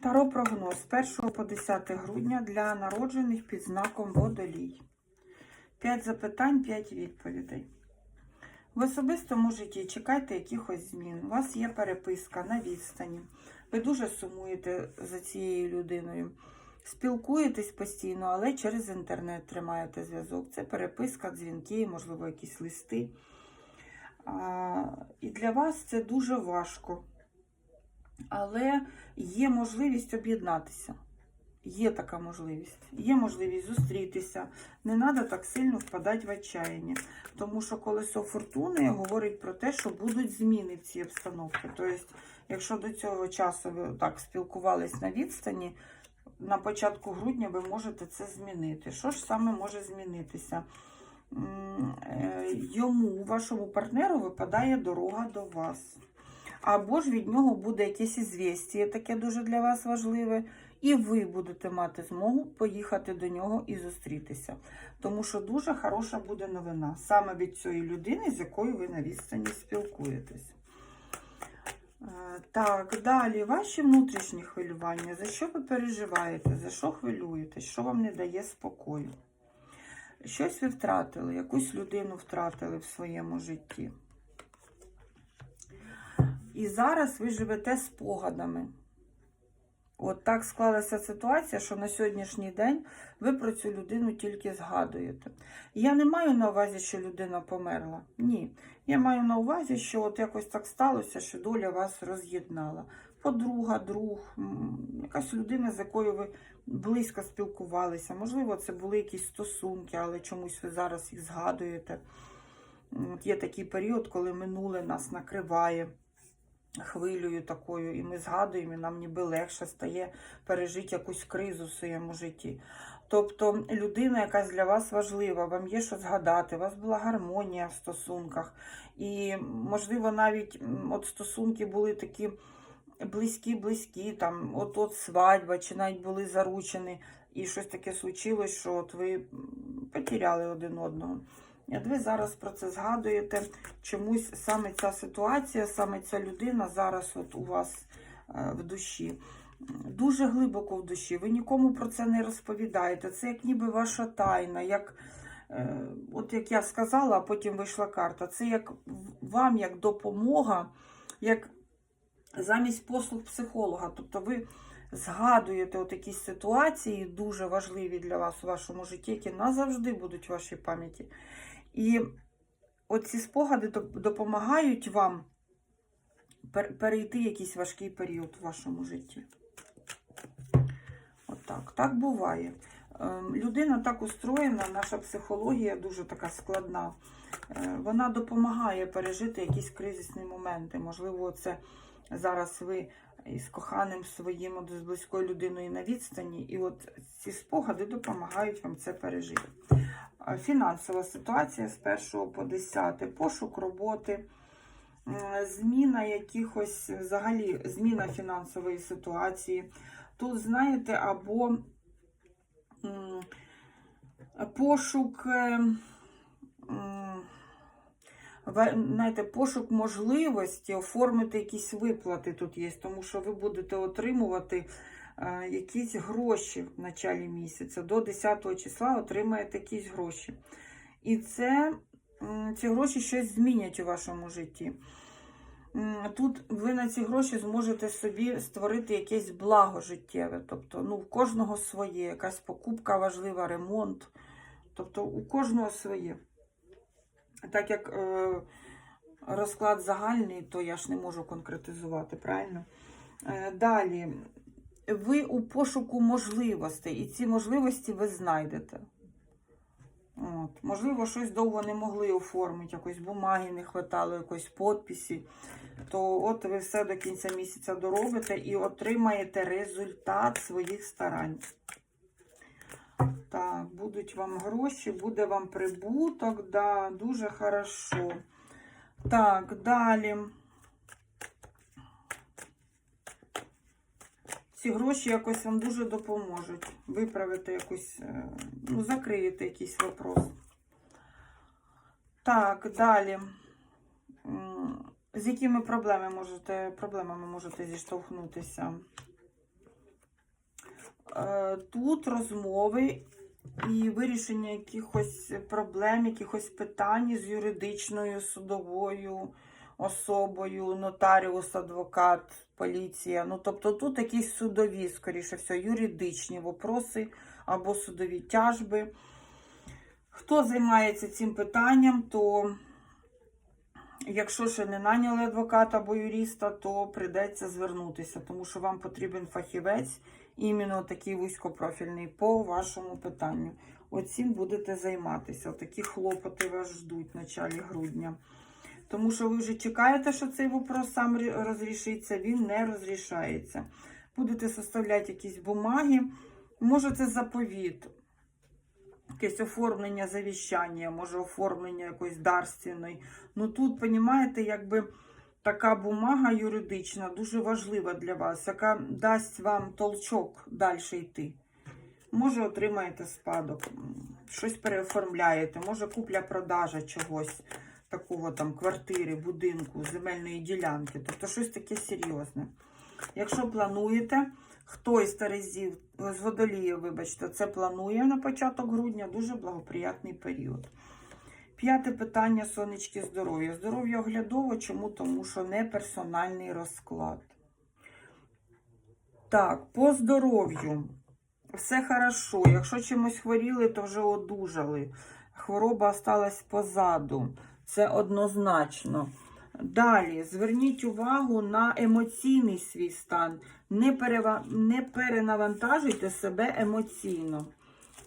Таро прогноз з 1 по 10 грудня для народжених під знаком водолій. 5 запитань, 5 відповідей. В особистому житті чекайте якихось змін. У вас є переписка на відстані. Ви дуже сумуєте за цією людиною. Спілкуєтесь постійно, але через інтернет тримаєте зв'язок. Це переписка, дзвінки, можливо, якісь листи. А, і для вас це дуже важко. Але є можливість об'єднатися. Є така можливість. Є можливість зустрітися. Не треба так сильно впадати в отчаяння. Тому що колесо фортуни говорить про те, що будуть зміни в цій обстановці. Тобто, якщо до цього часу ви так спілкувались на відстані, на початку грудня ви можете це змінити. Що ж саме може змінитися? Е, Йому, вашому партнеру, випадає дорога до вас. Або ж від нього буде якесь ізвістіє, таке дуже для вас важливе, і ви будете мати змогу поїхати до нього і зустрітися. Тому що дуже хороша буде новина саме від цієї людини, з якою ви на відстані спілкуєтесь. Е, Так, далі ваші внутрішні хвилювання. За що ви переживаєте? За що хвилюєтесь? Що вам не дає спокою? Щось ви втратили, якусь людину втратили в своєму житті. І зараз ви живете спогадами. От так склалася ситуація, що на сьогоднішній день ви про цю людину тільки згадуєте. Я не маю на увазі, що людина померла. Ні. Я маю на увазі, що от якось так сталося, що доля вас роз'єднала. Подруга, друг, якась людина, з якою ви близько спілкувалися. Можливо, це були якісь стосунки, але чомусь ви зараз їх згадуєте. От є такий період, коли минуле нас накриває хвилею такою, і ми згадуємо, і нам ніби легше стає пережити якусь кризу в своєму житті. Тобто людина якась для вас важлива, вам є що згадати, у вас була гармонія в стосунках. І, можливо, навіть от стосунки були такі близькі-близькі, там, от-от свадьба, чи навіть були заручені, і щось таке случилось, що от ви потеряли один одного. От ви зараз про це згадуєте. Чомусь саме ця ситуація, саме ця людина зараз от у вас е, в душі. Дуже глибоко в душі. Ви нікому про це не розповідаєте. Це як ніби ваша тайна. Як, е, от як я сказала, а потім вийшла карта. Це як вам як допомога, як замість послуг психолога. Тобто ви згадуєте якісь ситуації, дуже важливі для вас у вашому житті, які назавжди будуть в вашій пам'яті. І оці спогади допомагають вам перейти якийсь важкий період в вашому житті. Отак, так буває. Ем, Людина так устроєна, наша психологія дуже така складна. Е, Вона допомагає пережити якісь кризисні моменти. Можливо, це зараз ви із коханим своїм з близькою людиною на відстані, і от ці спогади допомагають вам це пережити. Е, Фінансова ситуація з 1 по 10, пошук роботи, зміна якихось, взагалі, зміна фінансової ситуації. Тут, знаєте, або пошук, е, знаєте, пошук можливості оформити якісь виплати тут є, тому що ви будете отримувати якісь гроші в началі місяця. До 10 числа отримаєте якісь гроші. І це, ці гроші щось змінять у вашому житті. Тут ви на ці гроші зможете собі створити якесь благо життєве. Тобто, ну, в кожного своє, якась покупка важлива, ремонт. Тобто у кожного своє. Так як е, розклад загальний, то я ж не можу конкретизувати, правильно? Е, далі, ви у пошуку можливостей, і ці можливості ви знайдете. От. Можливо, щось довго не могли оформити, якось бумаги не хватало, якоїсь подписі. То от ви все до кінця місяця доробите і отримаєте результат своїх старань. Так, будуть вам гроші, буде вам прибуток, да, дуже хорошо. Так, далі. Ці гроші якось вам дуже допоможуть. Виправити якусь, е, ну, закриєте якийсь вопрос. Так, далі. З якими проблемами можете, проблемами можете зіштовхнутися? е, тут розмови і вирішення якихось проблем, якихось питань з юридичною судовою особою, нотаріус, адвокат, поліція. Ну, тобто тут якісь судові, скоріше все, юридичні вопроси або судові тяжби. Хто займається цим питанням, то якщо ще не наняли адвоката або юриста, то прийдеться звернутися, тому що вам потрібен фахівець, іменно такий вузькопрофільний по вашому питанню. Оцім будете займатися. Такі хлопоти вас ждуть в началі грудня. Тому що ви вже чекаєте, що цей вопрос сам розрішиться, він не розрішається. Будете составляти якісь бумаги, може це заповіт, якесь оформлення завіщання, може оформлення якоїсь дарственної. Ну тут, розумієте, якби така бумага юридична дуже важлива для вас, яка дасть вам толчок далі йти. Може, отримаєте спадок, щось переоформляєте, може купля-продажа чогось такого там квартири, будинку, земельної ділянки, тобто щось таке серйозне. Якщо плануєте, хто із Терезів, з водоліїв, вибачте, це планує на початок грудня, дуже благоприятний період. П'яте питання сонечки здоров'я. Здоров'я оглядово, чому? Тому що не персональний розклад. Так, по здоров'ю. Все хорошо. Якщо чимось хворіли, то вже одужали. Хвороба осталась позаду. Це однозначно. Далі зверніть увагу на емоційний свій стан. Не, перева... не перенавантажуйте себе емоційно,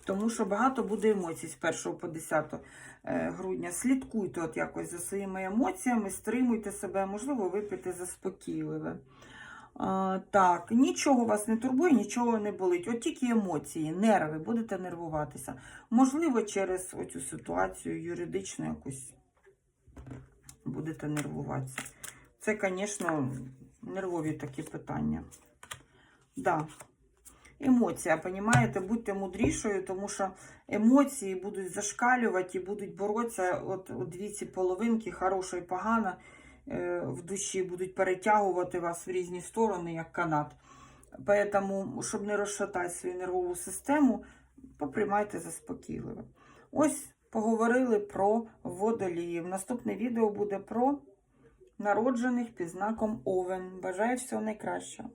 тому що багато буде емоцій з 1 по 10 е, грудня. Слідкуйте от якось за своїми емоціями, стримуйте себе, можливо, випийте заспокійливе. А, так, нічого вас не турбує, нічого не болить. От тільки емоції, нерви, будете нервуватися. Можливо, через оцю ситуацію юридичну якусь будете нервуватися. Це, звісно, нервові такі питання. Да. Емоція, понімаєте, будьте мудрішою, тому що емоції будуть зашкалювати і будуть боротися. От, от дві ці половинки, хороша і погана, е, в душі будуть перетягувати вас в різні сторони, як канат. Поэтому, щоб не розшатати свою нервову систему, поприймайте заспокійливо. Ось поговорили про водоліїв. Наступне відео буде про народжених під знаком Овен. Бажаю всього найкращого.